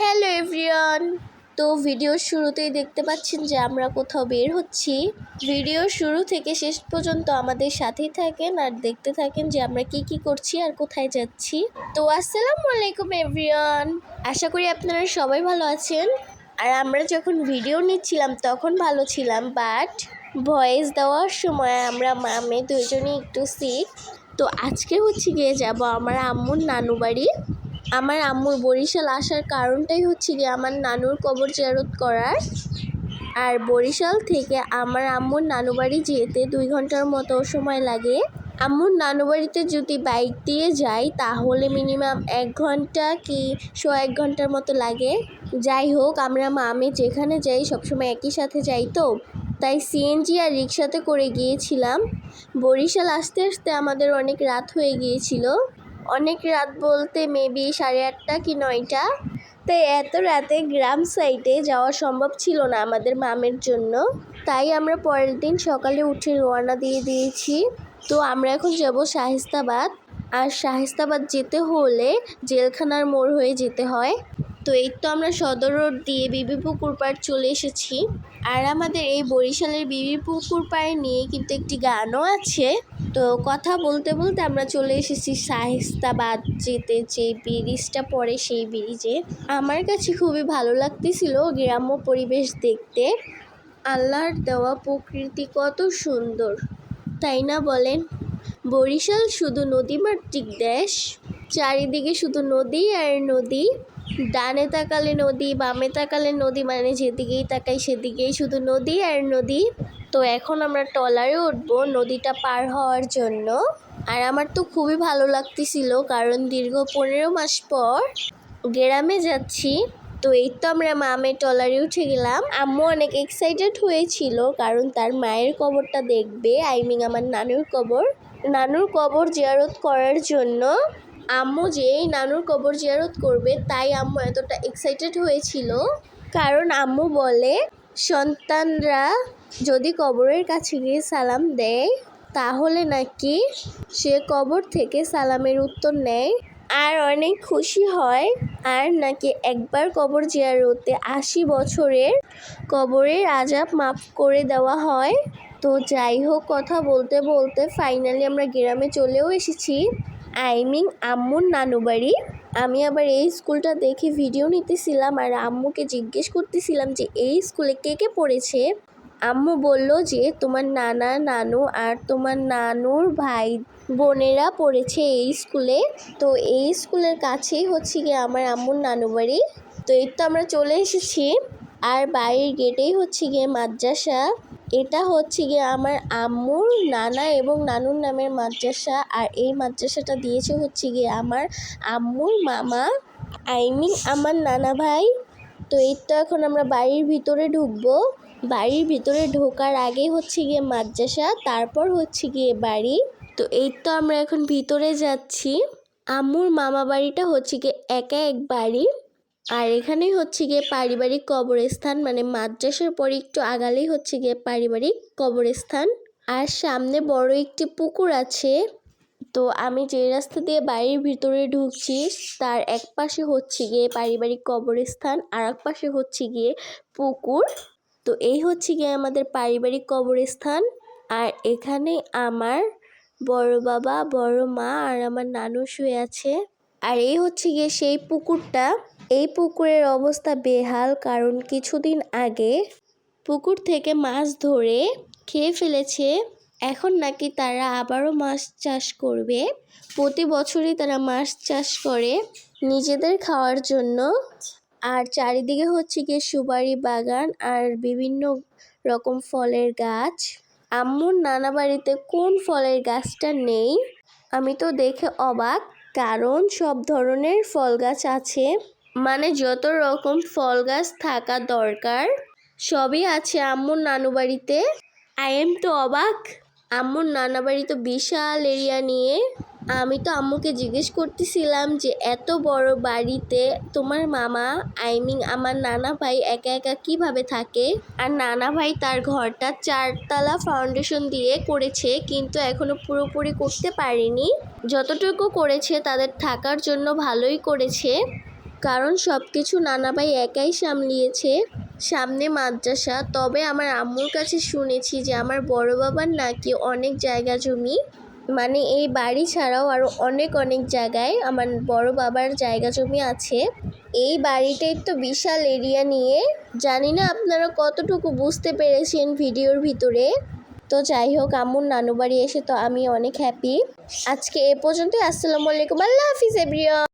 Hello everyone. তো ভিডিওর শুরুতেই দেখতে পাচ্ছেন যে আমরা কোথাও বের হচ্ছি। ভিডিওর শুরু থেকে শেষ পর্যন্ত আমাদের সাথেই থাকেন আর দেখতে থাকেন যে আমরা কি কি করছি আর কোথায় যাচ্ছি। তো আসসালামু আলাইকুম এভরিওয়ান। আশা করি আপনারা সবাই ভালো আছেন। আর আমরা যখন ভিডিও নিচ্ছিলাম তখন ভালো ছিলাম, বাট ভয়েস দেওয়ার সময় আমরা মামে দুজনেই একটু সিক তো আজকে হচ্ছে গিয়ে যাব আমার আম্মুর নানু বাড়ি। আমার আম্মুর বরিশাল আসার কারণটাই হচ্ছে গিয়ে আমার নানুর কবর জিয়ারত করার। আর বরিশাল থেকে আমার আম্মুর নানু বাড়ি যেতে দুই ঘণ্টার মতো সময় লাগে। আম্মুর নানু বাড়িতে যদি বাইক দিয়ে যাই, তাহলে মিনিমাম এক ঘণ্টা কি শো এক ঘণ্টার মতো লাগে। যাই হোক, আমরা মামে যেখানে যাই, সবসময় একই সাথে যাই তো। তাই সিএনজি আর রিক্সাতে করে গিয়েছিলাম। বরিশাল আসতে আসতে আমাদের অনেক রাত হয়ে গিয়েছিল। অনেক রাত বলতে মেবি সাড়ে আটটা কি নয়টা। তাই এত রাতে গ্রাম সাইডে যাওয়া সম্ভব ছিল না আমাদের মামের জন্য। তাই আমরা পরের দিন সকালে উঠে রওনা দিয়ে দিয়েছি। তো আমরা এখন যাব শাহিস্তাবাদ। আর শাহিস্তাবাদ যেতে হলে জেলখানার মোড় হয়ে যেতে হয়। তো এই তো আমরা সদর রোড দিয়ে বিবি পুকুর পাড় চলে এসেছি। আর আমাদের এই বরিশালের বিবি পুকুর পাড় নিয়ে কিন্তু একটি গানও আছে। তো কথা বলতে বলতে আমরা চলে এসেছি শাহিস্তাবাদ যেতে যে ব্রিজটা পড়ে সেই ব্রিজে। আমার কাছে খুবই ভালো লাগতেছিল গ্রাম্য পরিবেশ দেখতে। আল্লাহর দেওয়া প্রকৃতি কত সুন্দর, তাই না বলেন? বরিশাল শুধু নদীমাতৃক দেশ, চারিদিকে শুধু নদী আর নদী। ডানে তাকালে নদী, বামে তাকালে নদী মানে যেদিকেই তাকাই সেদিকেই শুধু নদী আর নদী। তো এখন আমরা ট্রলারে উঠবো নদীটা পার হওয়ার জন্য। আর আমার তো খুবই ভালো লাগতেছিল কারণ দীর্ঘ পনেরো মাস পর গ্রামে যাচ্ছি। তো এই তো আমরা মামে ট্রলারে উঠে গেলাম। আম্মু অনেক এক্সাইটেড হয়েছিল কারণ তার মায়ের কবরটা দেখবে আই মিন আমার নানুর কবর। নানুর কবর জিয়ারত করার জন্য আম্মু যেই নানুর কবর জিয়ারত করবে, তাই আম্মু এতটা এক্সাইটেড হয়েছিল। কারণ আম্মু বলে, সন্তানরা যদি কবরের কাছে গিয়ে সালাম দেয়, তাহলে নাকি সে কবর থেকে সালামের উত্তর নেয়? আর অনেক খুশি হয়, আর নাকি একবার কবর জিয়ারতে আশি বছরের কবরের আজাব মাফ করে দেওয়া হয়। তো যাই হোক, কথা বলতে বলতে ফাইনালি আমরা গ্রামে চলেও এসেছি। আই মিন আম্মুর নানু বাড়ি। আমি আবার এই স্কুলটা দেখে ভিডিও নিতেছিলাম আর আম্মুকে জিজ্ঞেস করতেছিলাম যে, এই স্কুলে কে কে পড়েছে? আম্মু বলল যে, তোমার নানা, নানু আর তোমার নানুর ভাই বোনেরা পড়েছে এই স্কুলে। তো এই স্কুলের কাছেই হচ্ছে গিয়ে আমার আম্মুর নানু বাড়ি। তো এই তো আমরা চলে এসেছি। আর বাড়ির গেটেই হচ্ছে গিয়ে মাদ্রাসা। এটা হচ্ছে গিয়ে আমার আম্মুর নানা এবং নানুর নামের মাদ্রাসা। আর এই মাদ্রাসাটা দিয়েছে হচ্ছে গিয়ে আমার আম্মুর মামা। আই মিন আমার নানা ভাই। তো এই তো এখন আমরা বাড়ির ভিতরে ঢুকবো। বাড়ির ভিতরে ঢোকার আগে হচ্ছে গিয়ে মাদ্রাসা, তারপর হচ্ছে গিয়ে বাড়ি। তো এই তো আমরা এখন ভিতরে যাচ্ছি। আম্মুর মামা বাড়িটা হচ্ছে গিয়ে একা এক বাড়ি। আর এখানেই হচ্ছে গিয়ে পারিবারিক কবরস্থান মানে মাদ্রাসার পরে একটু আগালেই হচ্ছে গিয়ে পারিবারিক কবরস্থান। আর সামনে বড় একটি পুকুর আছে। তো আমি যে রাস্তা দিয়ে বাড়ির ভিতরে ঢুকছি, তার এক পাশে হচ্ছে গিয়ে পারিবারিক কবরস্থান আর এক পাশে হচ্ছে গিয়ে পুকুর। তো এই হচ্ছে গিয়ে আমাদের পারিবারিক কবরস্থান। আর এখানে আমার বড় বাবা, বড় মা আর আমার নানু শুয়ে আছে। আর এই হচ্ছে গিয়ে সেই পুকুরটা। এই পুকুরের অবস্থা বেহাল, কারণ কিছুদিন আগে পুকুর থেকে মাছ ধরে খেয়ে ফেলেছে। এখন নাকি তারা আবারও মাছ চাষ করবে। প্রতি বছরই তারা মাছ চাষ করে নিজেদের খাওয়ার জন্য। আর চারিদিকে হচ্ছে গিয়ে সুপারি বাগান আর বিভিন্ন রকম ফলের গাছ। আম্মুর নানা বাড়িতে কোন ফলের গাছটা নেই, আমি তো দেখে অবাক। কারণ সব ধরনের ফল গাছ আছে। মানে যত রকম ফল গাছ থাকা দরকার, সবই আছে আম্মুর নানু বাড়িতে। আই এম তো অবাক। আম্মুর নানা বাড়ি তো বিশাল এরিয়া নিয়ে। আমি তো আম্মুকে জিজ্ঞেস করতেছিলাম যে, এত বড় বাড়িতে তোমার মামা আই মিন আমার নানা ভাই একা একা কীভাবে থাকে? আর নানা ভাই তার ঘরটা চারতলা ফাউন্ডেশন দিয়ে করেছে, কিন্তু এখনও পুরোপুরি করতে পারেনি। যতটুকু করেছে তাদের থাকার জন্য ভালোই করেছে। কারণ সব কিছু নানাভাই একাই সামলিয়েছে। সামনে মাদ্রাসা, তবে আমার আম্মুর কাছে শুনেছি যে আমার বড় বাবার নাকি অনেক জায়গা জমি। মানে এই বাড়ি ছাড়াও আরও অনেক অনেক জায়গায় আমার বড় বাবার জায়গা জমি আছে। এই বাড়িটাই তো বিশাল এরিয়া নিয়ে। জানি না আপনারা কতটুকু বুঝতে পেরেছেন ভিডিওর ভিতরে। তো যাই হোক, আম্মুর নানু বাড়ি এসে তো আমি অনেক হ্যাপি আজকে এ পর্যন্তই। আসসালামু আলাইকুম। আল্লাহ হাফিজ এভরিওয়ান